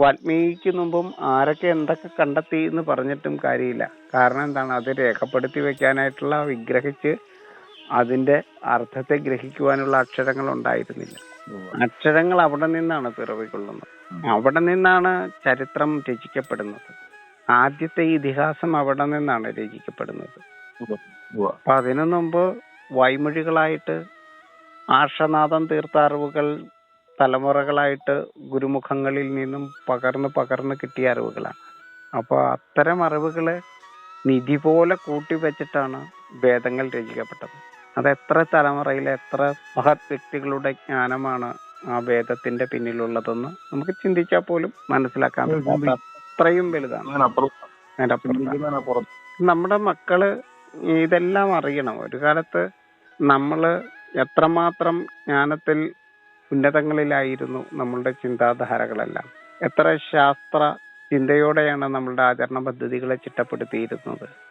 വാൽമീകിക്ക് മുമ്പും ആരൊക്കെ എന്തൊക്കെ കണ്ടെത്തി എന്ന് പറഞ്ഞിട്ടും കാര്യമില്ല. കാരണം എന്താണ്? അത് രേഖപ്പെടുത്തി വെക്കാനായിട്ടുള്ള വിഗ്രഹിച്ച് അതിന്റെ അർത്ഥത്തെ ഗ്രഹിക്കുവാനുള്ള അക്ഷരങ്ങൾ ഉണ്ടായിരുന്നില്ല. അക്ഷരങ്ങൾ അവിടെ നിന്നാണ് പിറവിക്കൊള്ളുന്നത്. അവിടെ നിന്നാണ് ചരിത്രം രചിക്കപ്പെടുന്നത്. ആദ്യത്തെ ഇതിഹാസം അവിടെ നിന്നാണ് രചിക്കപ്പെടുന്നത്. അപ്പൊ അതിനു മുമ്പ് വൈമൊഴികളായിട്ട് ആർഷനാഥം തീർത്ത അറിവുകൾ തലമുറകളായിട്ട് ഗുരുമുഖങ്ങളിൽ നിന്നും പകർന്ന് പകർന്ന് കിട്ടിയ അറിവുകളാണ്. അപ്പോൾ അത്തരം അറിവുകളെ നിധി പോലെ കൂട്ടി വെച്ചിട്ടാണ് വേദങ്ങൾ രചിക്കപ്പെട്ടത്. അത് എത്ര തലമുറയിലെ എത്ര മഹത് വ്യക്തികളുടെ ജ്ഞാനമാണ് ആ വേദത്തിന്റെ പിന്നിലുള്ളതെന്ന് നമുക്ക് ചിന്തിച്ചാൽ പോലും മനസ്സിലാക്കാൻ പറ്റാത്ത അത്രയും വലുതാണ്. നമ്മുടെ മക്കൾ ഇതെല്ലാം അറിയണം. ഒരു കാലത്ത് നമ്മൾ എത്രമാത്രം ജ്ഞാനത്തിൽ ഉന്നതങ്ങളിലായിരുന്നു നമ്മളുടെ ചിന്താധാരകളെല്ലാം. എത്ര ശാസ്ത്ര ചിന്തയോടെയാണ് നമ്മളുടെ ആചരണ പദ്ധതികളെ ചിട്ടപ്പെടുത്തിയിരുന്നത്.